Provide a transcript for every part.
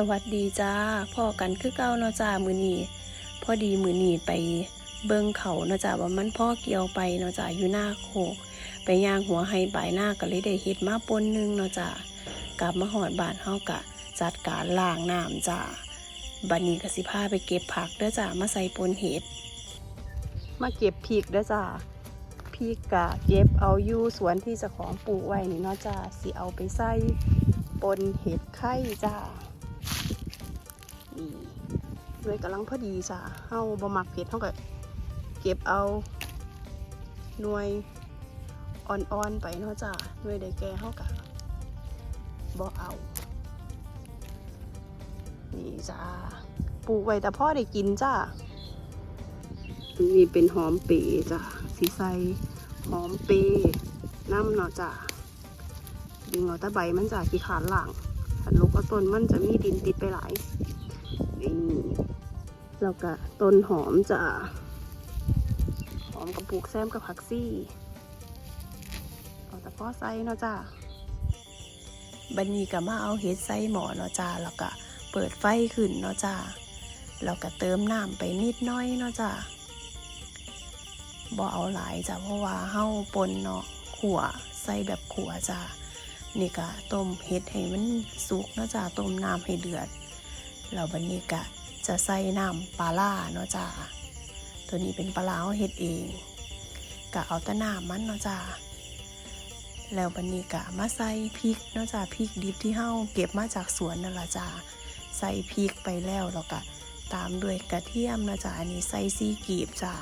สวัสดีจ้าพ่อกันคือเก้าเนาะจ้ามือนีพอดีมือนีไปเบิ่งเขาเนาะจ้าว่ามันพ่อเกี่ยวไปเนาะจ้าอยู่หน้าโคก ไปย่างหัวให้บายหน้าก็เลยได้เฮ็ดมาปนหนึงเนาะจ้ากลับมาหอดบานเฮากะ จัดการล้างน้ำจ้าบัดนี้ก็สิพาไปเก็บผักเด้อจ้ามาใส่ปนเห็ดมาเก็บพริกเด้อจ้าพริกกะเก็บเอาอยู่สวนที่เจ้าของปลูกไว้นี่เนาะจ้าสิเอาไปใส่ปนเห็ดไข่จ้า นี่ด้วยกำลังพอดีจ้ะเฮาบ่มักเผ็ดเฮาก็เก็บเอาหน่วยอ่อนๆไปเนาะจ้ะหน่วยได้แก่เฮาก็บ่เอา นี่จ้าปลูกไว้แต่พ่อได้กินจ้านี่เป็นหอมเปรจ้ะสีใสหอมเปรน้ำเนาะจ้ะดึงเอาแต่ใบมันจ้ะขี้ขานหลังถ้าลูกเอาต้นมันจะมีดินติดไปหลาย นี่แล้วก็ต้นหอมจะหอมกับปลูกแซมกับผักซี่เอาต่พ่อใสเนาะจ้าบันนี้ก็มาเอาเห็ดใส่หมอเนาะจ้าแล้วก็เปิดไฟขึ้นเนาะจ้าแล้วก็เติมน้ำไปนิดน้อยเนาะจ้าบ่เอาหลายจ้ะเพราะว่าเฮาปนเนาะขัวใส่แบบขัวจ้านี่ก็ต้มเห็ดให้มันสุกเนาะจ้าต้มน้ำให้เดือด แล้วบันนี้กะจะใส่น้ำปลาล่าเนาะจ้าตัวนี้เป็นปลาล่าเอาเฮ็ดเองกะเอาแตะน้ำมันเนาะจ้าแล้วบันนี้กะมาใส่พริกเนาะจ้าพริกดิบที่เฮาเก็บมาจากสวนนั่นละจ้าใส่พริกไปแล้วแล้วก็ตามด้วยกระเทียมเนาะจ้าอันนี้ใส่ซีกีบจ้า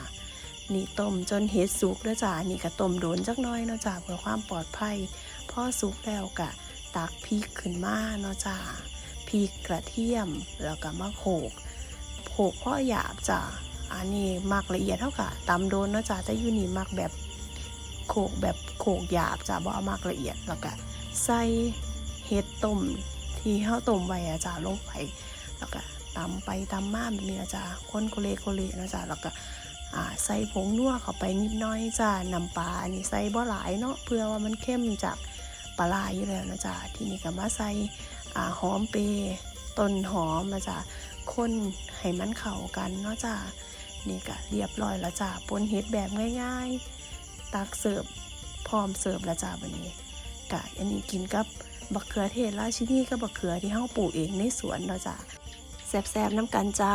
นี่ต้มจนเห็ดสุกนะจ้านี่ก็ต้มโดนจักน้อยเนาะจ้าเพื่อความปลอดภัยพอสุกแล้วกะตักพริกขึ้นมาเนาะจ้า ริกกระเทียม แล้วก็มาโขกโขกพ่อหยาบจ้ะอันนี้มักละเอียดเท่ากับตำโดนเนาะจ้ะแต่อยู่นี่มักแบบโขกแบบโขกหยาบจ้ะบ่เอามักละเอียดแล้วก็ใส่เห็ดต้มที่เฮาต้มไว้อะจ้ะลงไปแล้วก็ตำไปตำมาแบบนี้นะจ้ะคนโคเลโคเลนะจ้ะแล้วก็อ่าใส่ผงนัวเข้าไปนิดน้อยจ้ะน้ำปลาอันนี้ใส่บ่หลายเนาะเพื่อว่ามันเข้มจาก ปลาอยู่แล้วนะจ้ะที่นี้ก็มาใส่หอมเปรต้นหอมนะจ๊ะคนให้มันเข้ากันเนาะจ้ะนี่ก็เรียบร้อยแล้วจ้ะปนเฮ็ดแบบง่ายๆ ตักเสิร์ฟพร้อมเสิร์ฟแล้วจ้ะวันนี้กะอันนี้กินกับบักเขือเทศราชินีกับบักเขือที่เฮาปลูกเองในสวนเนาะจ้ะแซ่บๆน้ำกันจ้า